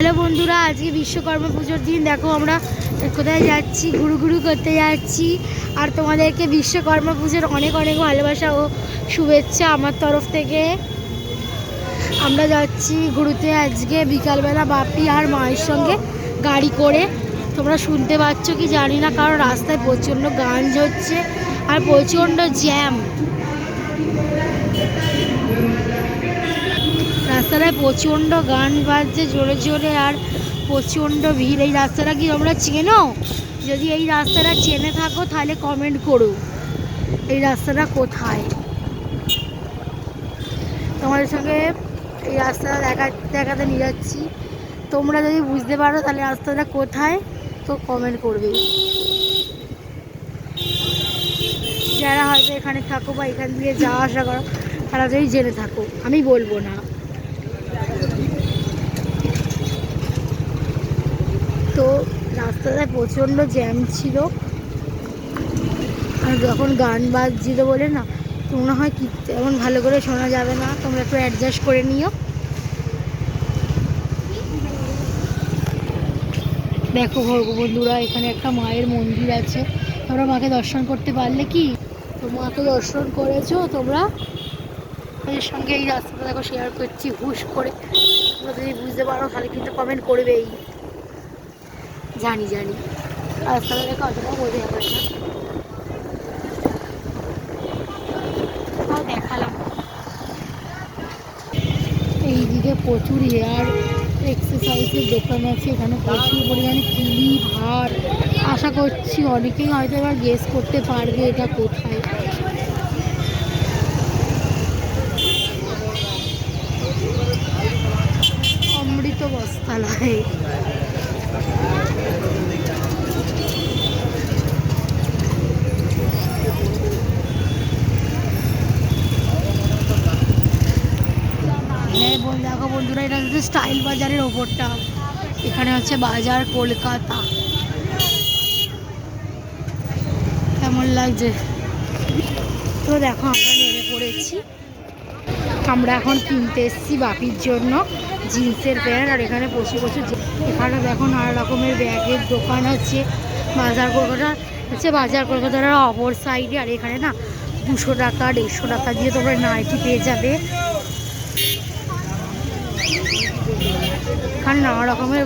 Hello বন্ধুরা, আজকে বিশ্বকর্মা পুজোর দিন। দেখো আমরা কোথায় যাচ্ছি ঘুরু ঘুরু করতে যাচ্ছি। আর তোমাদেরকে বিশ্বকর্মা পুজোর অনেক অনেক ভালোবাসা ও শুভেচ্ছা আমার তরফ থেকে। আমরা যাচ্ছি ঘুরুতে আজকে বিকালবেলা বাপি আর মায়ের সঙ্গে গাড়ি করে। তোমরা শুনতে পাচ্ছ কি জানি না, কারণ রাস্তায় প্রচণ্ড গাঞ্জ হচ্ছে আর প্রচণ্ড জ্যাম। রাস্তাটায় প্রচণ্ড গান বাজছে, জোরে জোরে আর প্রচণ্ড ভিড়। এই রাস্তাটা কি তোমরা চেনো? যদি এই রাস্তাটা চেনে থাকো, তাহলে কমেন্ট করো। এই রাস্তাটা কোথায়? তোমাদের সঙ্গে এই রাস্তাটা দেখা, দেখাতে নিয়ে যাচ্ছি। তোমরা যদি বুঝতে পারো, তাহলে রাস্তাটা কোথায়, তো কমেন্ট করবে। যারা হয়তো এখানে থাকো বা এখান দিয়ে যাওয়া আসা করো, তারা যদি জেনে থাকো, আমি বলব না। তো রাস্তাটায় প্রচণ্ড জ্যাম ছিল। আর যখন গান বাজছিল বলে না, তো মনে হয় কি তেমন ভালো করে শোনা যাবে না, তোমরা একটু অ্যাডজাস্ট করে নিও। দেখো বন্ধুরা, এখানে একটা মায়ের মন্দির আছে। তোমরা মাকে দর্শন করতে পারলে কি? তো মাকে দর্শন করেছ, তোমরা? এর সঙ্গে এই রাস্তাটা দেখো শেয়ার করছি, হুশ করে। তোমরা যদি বুঝতে পারো, তাহলে কিন্তু কমেন্ট করবেই। জানি জানি। রাস্তাটা দেখো, অতটা বোঝা যাবে না। দেখালাম। এইদিকে প্রচুর হেয়ার এক্সারসাইজের দোকান আছে, এখানে প্রচুর পরিমাণে ক্লিপ হার আশা করছি অনেকেই হয়তো এবার গেস করতে পারবে এটা কোথায়। অমৃত বস্তালয় হ্যাঁ বল দেখো বন্ধুরা, এটা হচ্ছে স্টাইল বাজারের ওপরটা। এখানে হচ্ছে বাজার কলকাতা। কেমন লাগছে? তো দেখো, আমরা নেমে পড়েছি। আমরা এখন কিনতে এসেছি বাপির জন্য জিন্সের প্যান্ট, আর এখানে বসে বসে এখানে দেখো নানা রকমের ব্যাগের দোকান আছে। বাজার কলকাতা হচ্ছে বাজার কলকাতার অপর সাইডে আর এখানে না দুশো টাকা, দেড়শো টাকা দিয়ে তোমরা নাইটি পেয়ে যাবে। এখানে নানা রকমের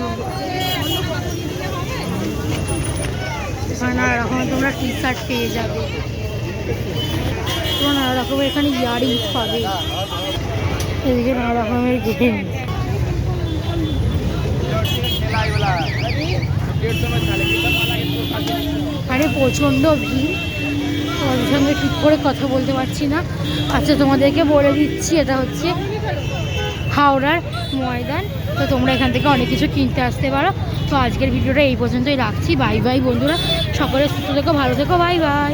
এখানে নানা রকমের, তোমরা টি শার্ট পেয়ে যাবে। তোমরা নানা রকমের এখানে ইয়ারিংস পাবে। এদিকে নানা রকমের গেম আরে, প্রচণ্ড ভিড়। তোমাদের সঙ্গে ঠিক করে কথা বলতে পারছি না। আচ্ছা তোমাদেরকে বলে দিচ্ছি, এটা হচ্ছে হাওড়ার ময়দান। তো তোমরা এখান থেকে অনেক কিছু কিনতে আসতে পারো। তো আজকের ভিডিওটা এই পর্যন্তই রাখছি। বাই বাই বন্ধুরা। সকলে সুস্থ থেকো, ভালো থেকো। Bye bye.